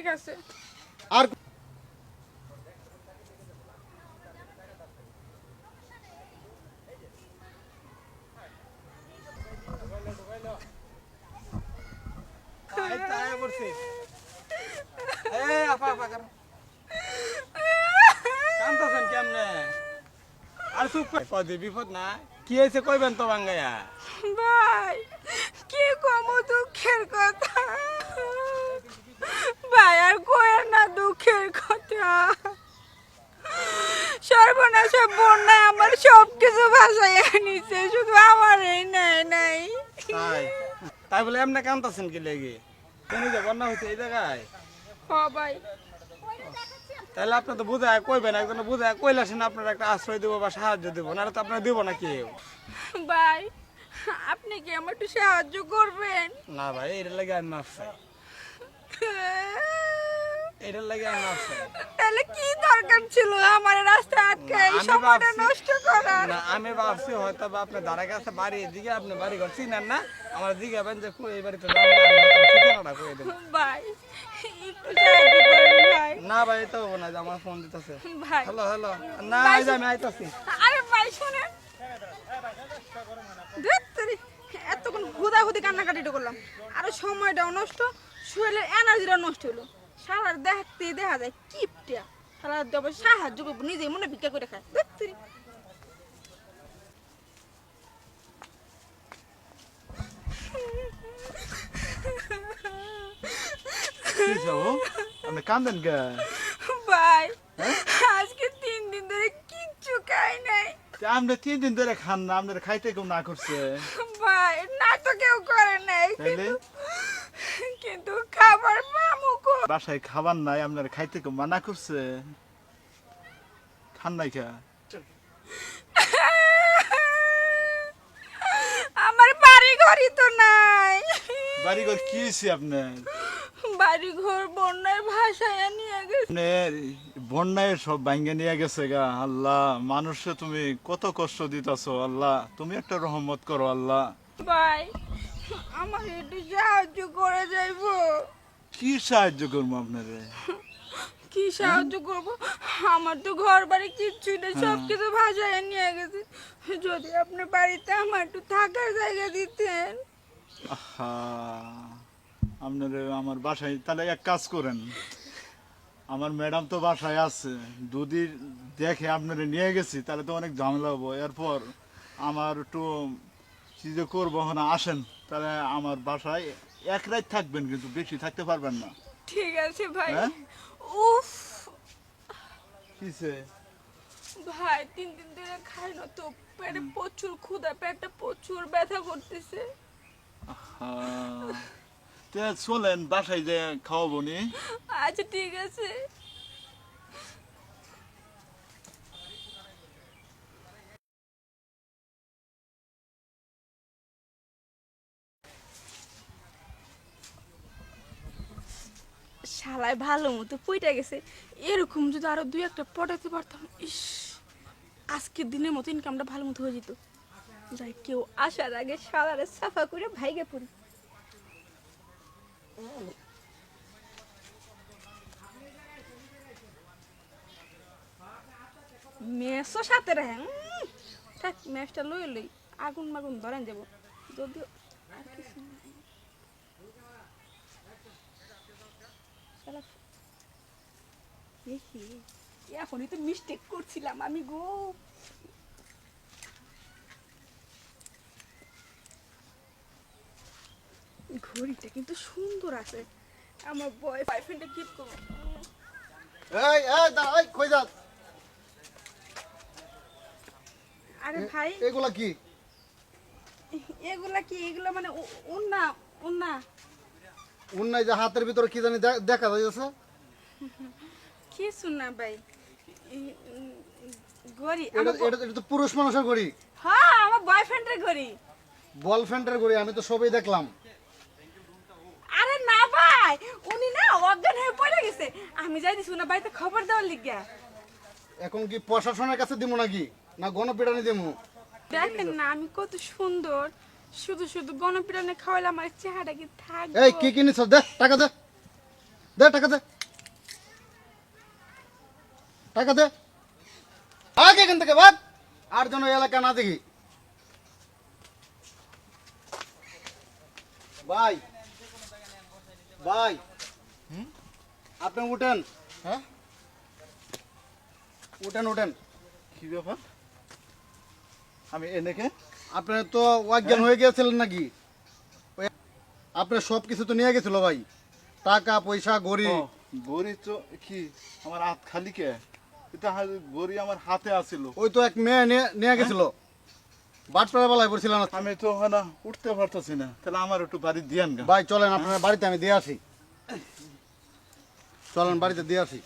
ঠিক আছে। আর আর চুপ করে বিপদ না। কি হয়েছে কইবেন তো বাঙ্গাইয়া ভাই কি কম দুঃখের কথা? ভাই আর কয়ের না দুঃখের কথা। সর্বনাশা বন্যায় আমার সব কিছু ভাসাইয়া নিছে শুধু আমার এই নাই। নাই তাই? তাই বলে এমনি কান্তাছেন কি লেগে? কেন যে বন্যা হয়েছে এই জায়গায়? হ ভাই। তাহলে আপনি তো বুঝায় কইবেন একজন বুঝায় কইলাছেন আপনার একটা আশ্রয় দেবো বা সাহায্য দেবো না তো আপনার দেবো না কেউ। ভাই আপনি কি আমার একটু সাহায্য করবেন? না ভাই এটার লাগে আমি মাফ চাই। এটার লাগে আমি মাফ চাই তাহলে কি দরকার ছিল আমার রাস্তায় আটকে এই সময়টা নষ্ট করার না আমি ভাবছি হয়তো বা আপনার কাছে বাড়ি এদিকে আপনি বাড়ি ঘর চিনেন না আমার দিকে আবেন যে কই এই বাড়িতে ঠিকানাটা ভাই একটু সাহায্য করেন ভাই না ভাই তো হব না আমার ফোন দিতেছে ভাই হ্যালো হ্যালো না আমি আইতাছি আরে ভাই শুনেন এতক্ষণ হুদাহুদি কান্নাকাটিটা করলাম আরও সময়টাও নষ্ট শরীরের এনার্জিটা নষ্ট হলো সারা দেখতে দেখা যায় কিপটিয়া সারা দেব সাহায্য করব নিজে মনে ভিক্ষা করে খায়। ধুৎ তেরি। কি যাব আপনি কান্দেন ভাই আজকে তিন দিন ধরে কিচ্ছু খাই নাই। আপনি তিন দিন ধরে খান না আপনার খাইতে কেউ না করছে। ভাই না তো কেউ করে নাই তাইলে কিন্তু- কিন্তু খাবার মামুকো বাসায় খাবার নাই আপনার খাইতে মানা করছে। খান নাই কে আমার বাড়ি ঘরই তো নাই। বাড়ি ঘর কি হয়েছে আপনার? বাড়ি ঘর বন্যার ভাষায় নিয়ে গেছে। বন্যায় সব ভাঙ্গে নিয়ে গেছে গা আল্লাহ। মানুষে তুমি কত কষ্ট দিতেছ আল্লাহ। তুমি একটা রহমত করো আল্লাহ। ভাই আমার একটু সাহায্য করে যাইবো। কি সাহায্য করব আপনারে? কি সাহায্য করব? আমার তো ঘর বাড়ি কিচ্ছু নেই সব কিছু ভাষায় নিয়ে গেছে। যদি আপনার বাড়িতে আমার একটু থাকার জায়গা দিতেন। আহা আপনার আমার বাসায় তাহলে এক কাজ করেন। আমার ম্যাডাম তো বাসায় আছে যদি দেখে আপনারা নিয়ে গেছি তাহলে তো অনেক ঝামেলা হব। এরপর আমার একটু কি যে করব আসেন। তাহলে আমার বাসায় এক রাত থাকবেন কিন্তু বেশি থাকতে পারবেন না। ঠিক আছে ভাই। হ্যাঁ? উফ। কিসে? ভাই তিন দিন ধরে খাই না তো পেটে প্রচুর ক্ষুধা পেটটা প্রচুর ব্যথা করতেছে। আহা। তে চলেন বাসায় যে খাওয়াবো নি। আচ্ছা ঠিক আছে। শালায় ভালো মতো পইটা গেছে। এরকম যদি আরও দুই একটা পটাতে পারতাম, ইস, আজকের দিনের মতো ইনকামটা ভালো মতো হয়ে যেত। যাই, কেউ আসার আগে শালারে সাফা করে ভাইগে পড়ি। মেসও সাথে থাক, ম্যাচটা লই লই আগুন মাগুন ধরেন যাব। যদিও আর কিছু নাই শালা, দেখি। এখনই তো মিস্টেক করছিলাম আমি গো। ঘড়িটা কিন্তু সুন্দর আছে। আমার বয় বয়ফ্রেন্ডে গিফট করব। এই এই দাঁড়া এই কই যাস? আরে ভাই। এগুলা কি? এগুলা কি? এগুলা মানে উ- উন্না উন্না উন্নাই যে হাতের ভিতরে কি জানি দেখা যাইতেছে। কি শুননা ভাই? গড়ি এটা এটা তো পুরুষ মানুষের গড়ি। হ্যাঁ আমার বয়ফ্রেন্ডের গড়ি। বলফ্রেন্ডের গড়ি আমি তো সবই দেখলাম। আরে না ভাই উনি না অজ্ঞান হয়ে পড়ে গেছে। আমি যাই দিছি না বাড়িতে খবর দেওয়ার লিগা। এখন কি প্রশাসনের কাছে দিব নাকি? না গণপিটানি দিব দেখেন না আমি কত সুন্দর। শুধু শুধু গণপিরানে খাওয়ালে আমার চেহারা কি থাকবে? এই কি কিনিস দে টাকা দে। দে টাকা দে। টাকা দে। ভাগ এখান থেকে ভাগ আর যেন এলাকা না দেখি। ভাই ভাই। আপনি উঠেন। হ্যাঁ? উঠেন উঠেন। কি ব্যাপার? আমি এনেকে? আপনি তো অজ্ঞান হয়ে? গিয়েছিলেন নাকি? আপনার সব কিছু তো নিয়ে গেছিল ভাই। টাকা পয়সা গড়ি গড়ি তো কি? আমার হাত খালি কে? এটা গড়ি আমার হাতে আসিল। ওই তো এক মেয়ে নিয়ে- গেছিল। বাটপাড়া বেলায় পড়ছিল না? আমি তো না উঠতে পারতেছি না। তাহলে আমার একটু বাড়ি দিয়ান ভাই চলেন আপনার বাড়িতে আমি দিয়ে আসি। চলেন বাড়িতে দিয়ে আসি।